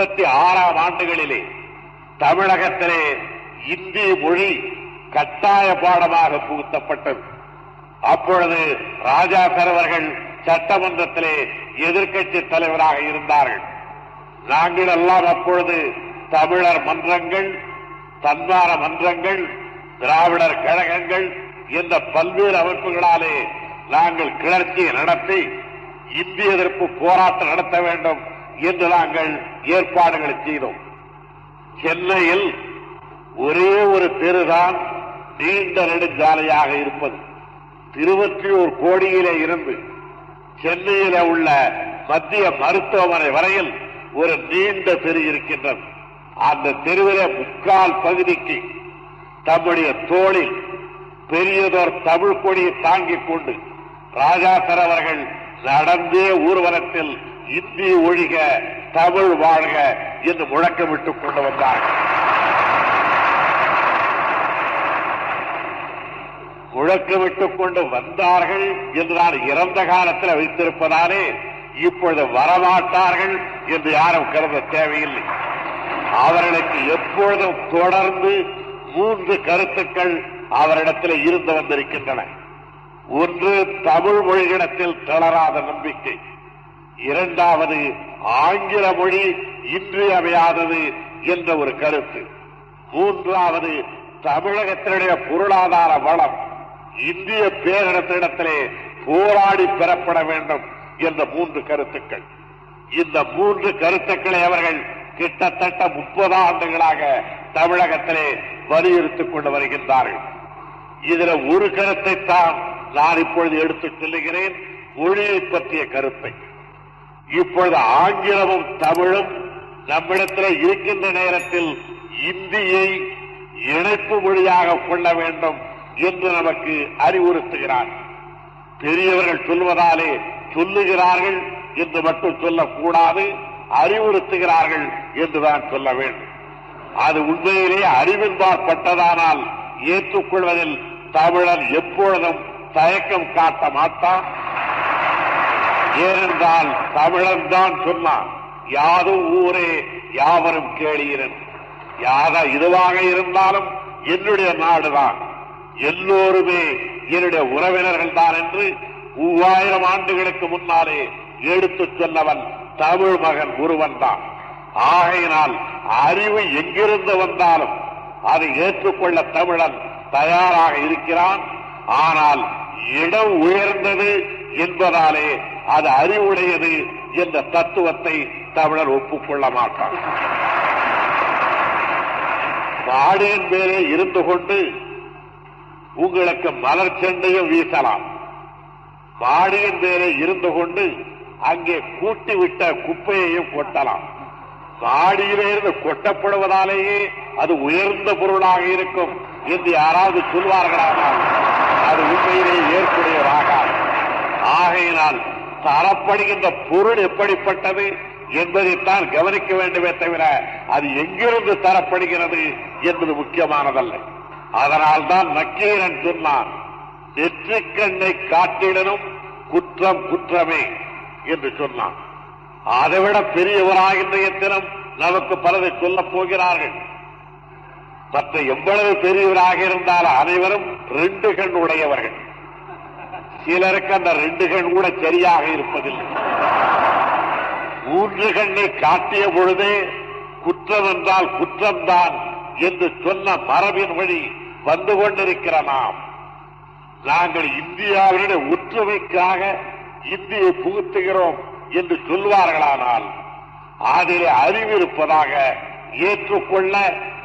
ஐம்பத்தி ஆறாம் ஆண்டுகளிலே தமிழகத்திலே இந்தி மொழி கட்டாய பாடமாக புகுத்தப்பட்டது. அப்பொழுது ராஜா அவர்கள் சட்டமன்றத்திலே எதிர்க்கட்சி தலைவராக இருந்தார்கள். நாங்கள் எல்லாம் அப்பொழுது தமிழர் மன்றங்கள் தன்மார மன்றங்கள் திராவிடர் கழகங்கள் என்ற பல்வேறு அமைப்புகளாலே நாங்கள் கிளர்ச்சியை நடத்தி இந்திய எதிர்ப்பு போராட்டம் நடத்த வேண்டும் என்று நாங்கள் ஏற்பாடுகளை செய்தோம். சென்னையில் ஒரே ஒரு தெருதான் நீண்ட நெடுஞ்சாலையாக இருப்பது. திருவற்றியூர் கோடியிலே இருந்து சென்னையில உள்ள மத்திய மருத்துவமனை வரையில் ஒரு நீண்ட தெரு இருக்கின்றது. அந்த தெருவிலே முக்கால் பகுதிக்கு தம்முடைய தோளில் பெரியதோர் தமிழ் கொடியை தாங்கிக் கொண்டு ராஜாசர் அவர்கள் நடந்தே ஊர்வலத்தில் இந்தி ஒழிக தமிழ் வாழ்க என்று முழக்கமிட்டுக் கொண்டு வந்தார்கள் முழக்கமிட்டுக் கொண்டு வந்தார்கள் என்று நான் இறந்த காலத்தில் வைத்திருப்பதாலே இப்பொழுது வரமாட்டார்கள் என்று யாரும் கருத தேவையில்லை. அவர்களுக்கு எப்பொழுதும் தொடர்ந்து மூன்று கருத்துக்கள் அவரிடத்தில் இருந்து வந்திருக்கின்றன. ஒன்று தமிழ் மொழியிடத்தில் தளராத நம்பிக்கை. இரண்டாவது ஆங்கில மொழி இன்றியமையாதது என்ற ஒரு கருத்து. மூன்றாவது தமிழகத்தினுடைய பொருளாதார வளம். இந்திய பேரிடத்திடத்திலே போராடி பெறப்பட வேண்டும் என்ற மூன்று கருத்துக்கள். இந்த மூன்று கருத்துக்களை அவர்கள் கிட்டத்தட்ட முப்பது ஆண்டுகளாக தமிழகத்திலே வலியுறுத்திக் கொண்டு வருகின்றார்கள். இதுல ஒரு கருத்தை தான் நான் இப்பொழுது எடுத்துச் செல்லுகிறேன். மொழியை பற்றிய கருத்தை. இப்பொழுது ஆங்கிலமும் தமிழும் நம்மிடத்தில் இருக்கின்ற நேரத்தில் இந்தியை இணைப்பு மொழியாக கொள்ள வேண்டும் என்று நமக்கு அறிவுறுத்துகிறார். பெரியவர்கள் சொல்வதாலே சொல்லுகிறார்கள் என்று மட்டும் சொல்லக்கூடாது அறிவுறுத்துகிறார்கள் என்றுதான் சொல்ல வேண்டும். அது உண்மையிலே அறிவின்பாற்பட்டதானால் ஏற்றுக்கொள்வதில் தமிழன் எப்பொழுதும் தயக்கம் காட்ட மாட்டான் ஏனென்றால் தமிழன் தான் சொன்னான். யாதும் ஊரே யாவரும் கேளீரன் யாக இதுவாக இருந்தாலும் என்னுடைய நாடுதான். எல்லோருமே என்னுடைய உறவினர்கள் தான் என்று மூவாயிரம் ஆண்டுகளுக்கு முன்னாலே எடுத்துச் சொன்னவன் தமிழ் மகன் ஒருவன் தான் ஆகையினால் அறிவு எங்கிருந்து வந்தாலும் அதை ஏற்றுக்கொள்ள தமிழன் தயாராக இருக்கிறான். ஆனால் இடம் உயர்ந்தது என்பதாலே அது அறிவுடையது என்ற தத்துவத்தை தமிழர் ஒப்புக்கொள்ள மாட்டார். மாடியின் மேலே இருந்து கொண்டு உங்களுக்கு மலர் செண்டையும் வீசலாம். மாடியின் மேலே இருந்து கொண்டு அங்கே கூட்டி விட்ட குப்பையையும் கொட்டலாம். மாடியிலிருந்து கொட்டப்படுவதாலேயே அது உயர்ந்த பொருளாக இருக்கும் என்று யாராவது சொல்வார்களானால் அது உண்மையிலேயே ஏற்புடையதாக ஆகையினால் தரப்படுகின்ற பொருள் எப்படிப்பட்டது என்பதைத்தான் கவனிக்க வேண்டுமே தவிர அது எங்கிருந்து தரப்படுகிறது என்பது முக்கியமானதல்ல. அதனால்தான் நக்கீரன் சொன்னான் நெற்றிக்கண்ணை காட்டிடனும் குற்றம் குற்றமே என்று சொன்னான். அதைவிட பெரியவராக இன்றைய தினம் நமக்கு பலரை சொல்லப் போகிறார்கள். மற்ற எவ்வளவு பெரியவராக இருந்தாலும் அனைவரும் ரெண்டு கண் உடையவர்கள். சிலருக்கு அந்த ரெண்டு கண் கூட சரியாக இருப்பதில்லை. மூன்று கண்ணை காட்டிய பொழுதே குற்றம் என்றால் குற்றம்தான் என்று சொன்ன மரபின் வழி வந்து கொண்டிருக்கிற நாம். நாங்கள் இந்தியாவினுடைய ஒற்றுமைக்காக இந்தியை புகுத்துகிறோம் என்று சொல்வார்களானால் அதில் அறிவு இருப்பதாக ஏற்றுக்கொள்ள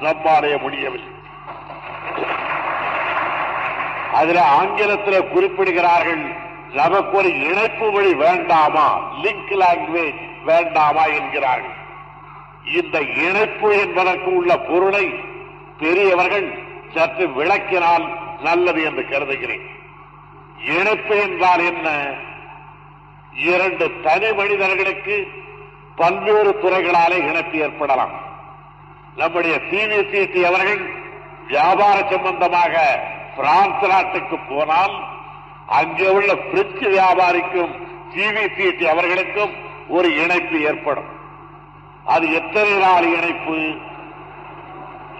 நம்மாலே முடியவில்லை. அதில் ஆங்கிலத்தில் குறிப்பிடுகிறார்கள் நமக்கு ஒரு இணைப்பு மொழி வேண்டாமா? லிங்க் லாங்குவேஜ் வேண்டாமா? என்கிறார்கள். இந்த இணைப்பு என்பதற்கு உள்ள பொருளை பெரியவர்கள் சற்று விளக்கினால் நல்லது என்று கருதுகிறேன். இணைப்பு என்றால் என்ன? இரண்டு தனி மனிதர்களுக்கு பல்வேறு துறைகளாலே இணைப்பு ஏற்படலாம். நம்முடைய சிவிசிடி அவர்கள் வியாபார சம்பந்தமாக பிரான்ஸ் நாட்டுக்கு போனால் அங்கே உள்ள பிரெஞ்சு வியாபாரிக்கும் சிவிசிடி அவர்களுக்கும் ஒரு இணைப்பு ஏற்படும். அது எத்தனை நாள் இணைப்பு?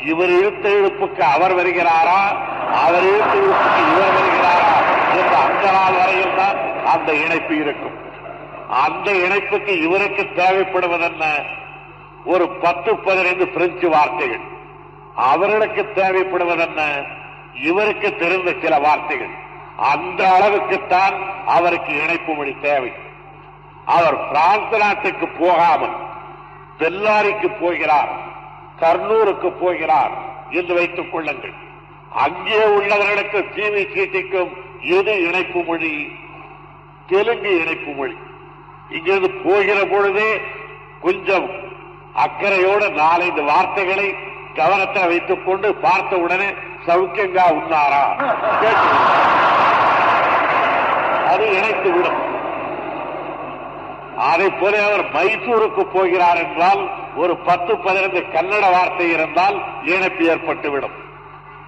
இவர் இழுத்த இழுப்புக்கு அவர் வருகிறாரா? அவர் இழுத்த இழுப்புக்கு இவர் வருகிறாரா? என்ற அந்த நாள் வரையில் தான் அந்த இணைப்பு இருக்கும். அந்த இணைப்புக்கு இவருக்கு தேவைப்படுவதென்ன? ஒரு பத்து பதினைந்து பிரெஞ்சு வார்த்தைகள். அவர்களுக்கு தேவைப்படுவதென்ன? இவருக்கு தெரிந்த சில வார்த்தைகள் அந்த அளவுக்குத்தான் அவருக்கு இணைப்பு மொழி தேவை. அவர் பிரான்ஸ் நாட்டுக்கு போகாமல் பெல்லாரிக்கு போகிறார் கர்னூருக்கு போகிறார் என்று வைத்துக் கொள்ளுங்கள். அங்கே உள்ளவர்களுக்கு டிவி சீட்டிக்கும் எது இணைப்பு மொழி தெலுங்கு இணைப்பு மொழி. இங்கிருந்து போகிற பொழுதே கொஞ்சம் அக்கறையோடு நாலைந்து வார்த்தைகளை கவனத்தை வைத்துக் கொண்டு பார்த்த உடனே சௌக்கியங்கா உண்ணாரா? அது இணைத்து விடும். அதை போல அவர் மைசூருக்கு போகிறார் என்றால் ஒரு பத்து பதினைந்து கன்னட வார்த்தை இருந்தால் இணைப்பு ஏற்பட்டுவிடும்.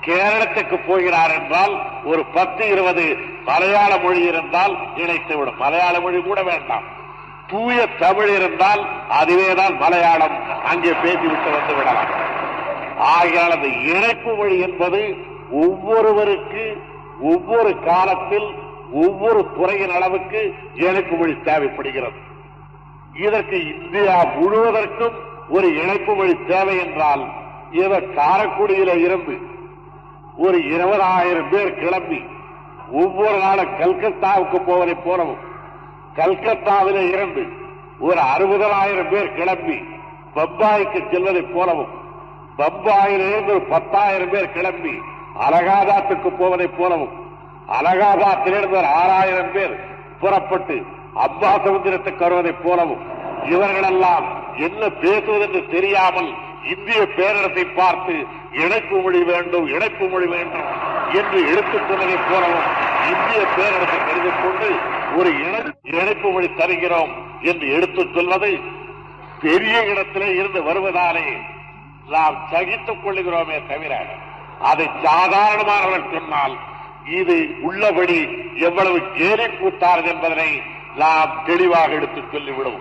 கேரளத்துக்கு போகிறார் என்றால் ஒரு பத்து இருபது மலையாள மொழி இருந்தால் இணைத்துவிடும். மலையாள மொழி கூட வேண்டாம். தூய தமிழ் இருந்தால் அதுவேதான் மலையாளம். அங்கே பேசிவிட்டு வந்து விடலாம். ஆகையால் அந்த இணைப்பு மொழி என்பது ஒவ்வொருவருக்கு ஒவ்வொரு காலத்தில் ஒவ்வொரு துறையின் அளவுக்கு இணைப்பு மொழி தேவைப்படுகிறது. இதற்கு இந்தியா முழுவதற்கும் ஒரு இணைப்பு மொழி தேவை என்றால் இவர் காரக்குடியில இருந்து ஒரு இருபதாயிரம் பேர் கிளம்பி ஒவ்வொரு நாளும் கல்கத்தாவுக்கு போவதை போலவும் கல்கத்தாவில இருந்து ஒரு அறுபதாயிரம் பேர் கிளம்பி பம்பாய்க்கு செல்வதை போலவும் பம்பாயிலிருந்து ஒரு பத்தாயிரம் பேர் கிளம்பி அலகாதாத்துக்கு போவதைப் போலவும் அலகாபாத்திலிருந்து ஒரு ஆறாயிரம் பேர் புறப்பட்டு அம்பா சமுத்திரத்துக்கு வருவதைப் போலவும் இவர்களெல்லாம் என்ன பேசுவதென்று தெரியாமல் இந்திய பேரிடத்தை பார்த்து இணைப்பு மொழி வேண்டும் இணைப்பு மொழி வேண்டும் என்று எடுத்துக்கொண்டதைப் சொன்னதைப் போலவும் இந்திய பேரரசை கருதிக் கொண்டு ஒரு இணை- இணைப்பு மொழி தருகிறோம் என்று எடுத்துச் சொல்வது பெரிய இடத்திலே இருந்து வருவதாலே நாம் சகித்துக் கொள்ளுகிறோமே தவிர அதை சாதாரணமானவர்கள் சொன்னால் இது உள்ளபடி எவ்வளவு கேலி கூத்தார்கள் என்பதனை நாம் தெளிவாக எடுத்துச் சொல்லிவிடும்.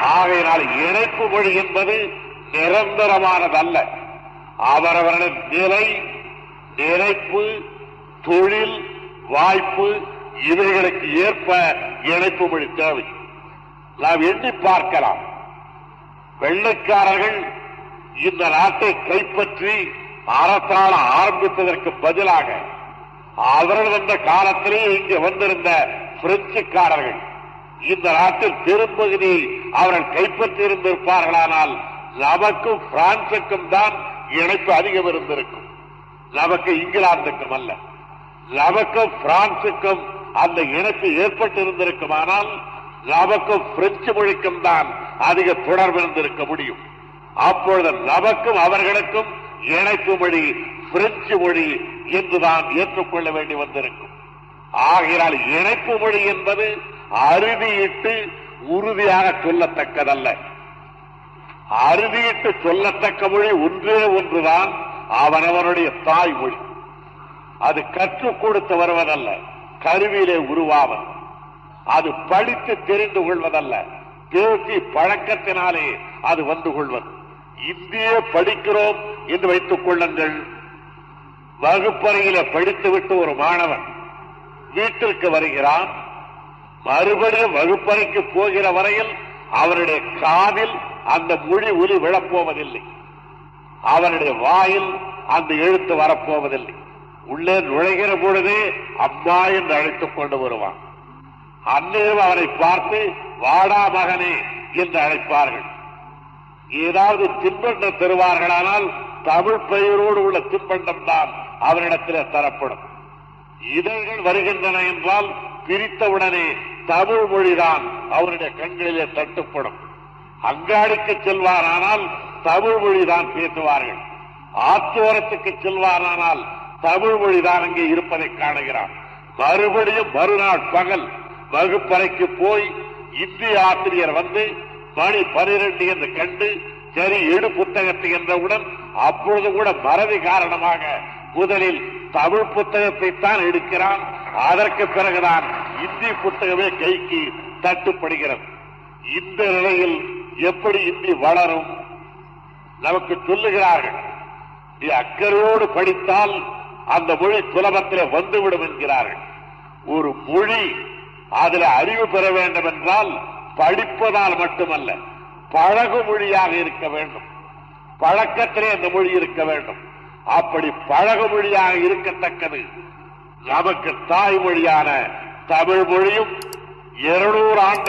ஆகையினால் இணைப்பு மொழி என்பது நிரந்தரமானதல்ல. அவரவருடைய நிலை நினைப்பு தொழில் வாய்ப்பு இவைகளுக்கு ஏற்ப இணைப்பு மொழி தேவை. நாம் எண்ணி பார்க்கலாம். வெள்ளைக்காரர்கள் இந்த நாட்டை கைப்பற்றி அரசாள ஆரம்பித்ததற்கு பதிலாக அவர்கள் வந்த காலத்திலே இங்கே வந்திருந்த பிரெஞ்சுக்காரர்கள் இந்த நாட்டில் பெரும்பகுதி அவர்கள் கைப்பற்றி இருந்திருப்பார்களானால் நமக்கும் பிரான்சுக்கும் தான் இணைப்பு அதிகம் இருந்திருக்கும். நமக்கு இங்கிலாந்துக்கும் அல்ல. நமக்கும் பிரான்சுக்கும் அந்த இணைப்பு ஏற்பட்டு இருந்திருக்குமானால் நமக்கும் பிரெஞ்சு மொழிக்கும் தான் அதிக தொடர்பு இருந்திருக்க முடியும். அப்பொழுது நமக்கும் அவர்களுக்கும் இணைப்பு மொழி பிரெஞ்சு மொழி என்றுதான் ஏற்றுக்கொள்ள வேண்டி வந்திருக்கும். ஆகையால் இணைப்பு மொழி என்பது அறுதியிட்டு உறுதியாக சொல்லத்தக்கதல்ல. அறுதியிட்டு சொல்லத்தக்க மொழி ஒன்றே ஒன்றுதான் அவனவனுடைய தாய்மொழி அது கற்றுக் கொடுத்து வருவதல்ல கருவியிலே உருவாவது. அது படித்து தெரிந்து கொள்வதல்ல பேசி பழக்கத்தினாலே அது வந்து கொள்வது. இந்திய படிக்கிறோம் என்று வைத்துக் கொள்ளுங்கள். வகுப்பறையில படித்துவிட்டு ஒரு மாணவன் வீட்டிற்கு வருகிறான். மறுபடியும் வகுப்பறைக்கு போகிற வரையில் அவருடைய காதில் அந்த மொழி ஒலி விழப்போவதில்லை. அவனுடைய வாயில் அந்த எழுத்து வரப்போவதில்லை. உள்ளே நுழைகிற பொழுதே அம்மா என்று அழைத்துக் கொண்டு வருவான். அந்நேரம் அவரை பார்த்து வாடா மகனே என்று அழைப்பார்கள். ஏதாவது தின்பண்டம் தருவார்களானால் தமிழ் பெயரோடு உள்ள தின்பண்டம் தான் அவரிடத்தில் தரப்படும். இதழ்கள் வருகின்றன என்றால் பிரித்தவுடனே தமிழ் மொழிதான் அவருடைய கண்களிலே தட்டுப்படும். அங்காடிக்கு செல்வாரானால் தமிழ் மொழிதான் பேசுவார்கள். ஆற்றோரத்துக்கு செல்வாரானால் தமிழ் மொழிதான் அங்கே இருப்பதை காணுகிறான் மறுபடியும் மறுநாள் பகல் வகுப்பறைக்கு போய் இந்திய ஆசிரியர் வந்து மணி பனிரெண்டு என்று கண்டு சரி இடு புத்தகத்தை என்றவுடன் அப்பொழுது கூட மறதி காரணமாக முதலில் தமிழ் புத்தகத்தை தான் எடுக்கிறான். அதற்கு பிறகுதான் இந்தி புத்தகமே கைக்கு தட்டுப்படுகிறது. இந்த நிலையில் எப்படி இந்தி வளரும்? நமக்கு சொல்லுகிறார்கள் நீ அக்கறையோடு படித்தால் அந்த மொழி சுலபத்திலே வந்துவிடும் என்கிறார்கள். ஒரு மொழி அதில் அறிவு பெற வேண்டும் என்றால் படிப்பதால் மட்டுமல்ல பழகு மொழியாக இருக்க வேண்டும். பழக்கத்திலே அந்த மொழி இருக்க வேண்டும். அப்படி பழகு மொழியாக இருக்கத்தக்கது நமக்கு தாய்மொழியான தமிழ் மொழியும் இருநூறு ஆண்டு